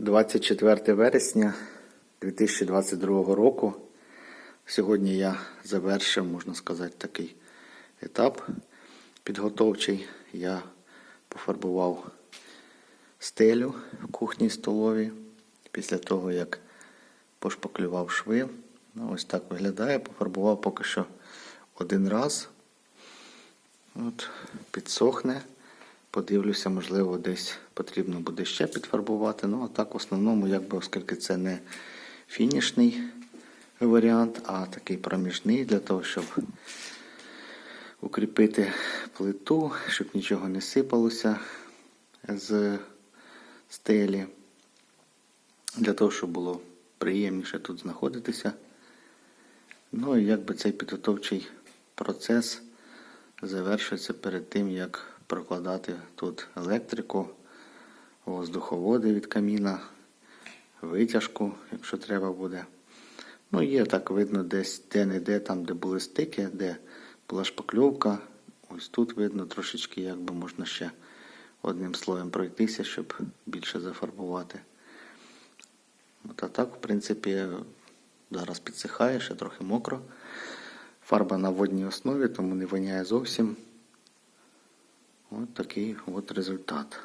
24 вересня 2022 року. Сьогодні я завершив, можна сказати, такий етап підготовчий. Я пофарбував стелю в кухні столовій. Після того, як пошпаклював шви. Ну, ось так виглядає. Пофарбував поки що один раз. От, підсохне. Подивлюся, можливо, десь потрібно буде ще підфарбувати. Ну, а так в основному, якби, оскільки це не фінішний варіант, а такий проміжний для того, щоб укріпити плиту, щоб нічого не сипалося з стелі. Для того, щоб було приємніше тут знаходитися. Ну і якби цей підготовчий процес завершується перед тим, як прокладати тут електрику, воздуховоди від каміна, витяжку, якщо треба буде. Ну, є так видно десь де-не-де, там, де були стики, де була шпакльовка. Ось тут видно трошечки, якби можна ще одним слоєм пройтися, щоб більше зафарбувати. От, а так, в принципі, зараз підсихає, ще трохи мокро. Фарба на водній основі, тому не воняє зовсім. От такий от результат.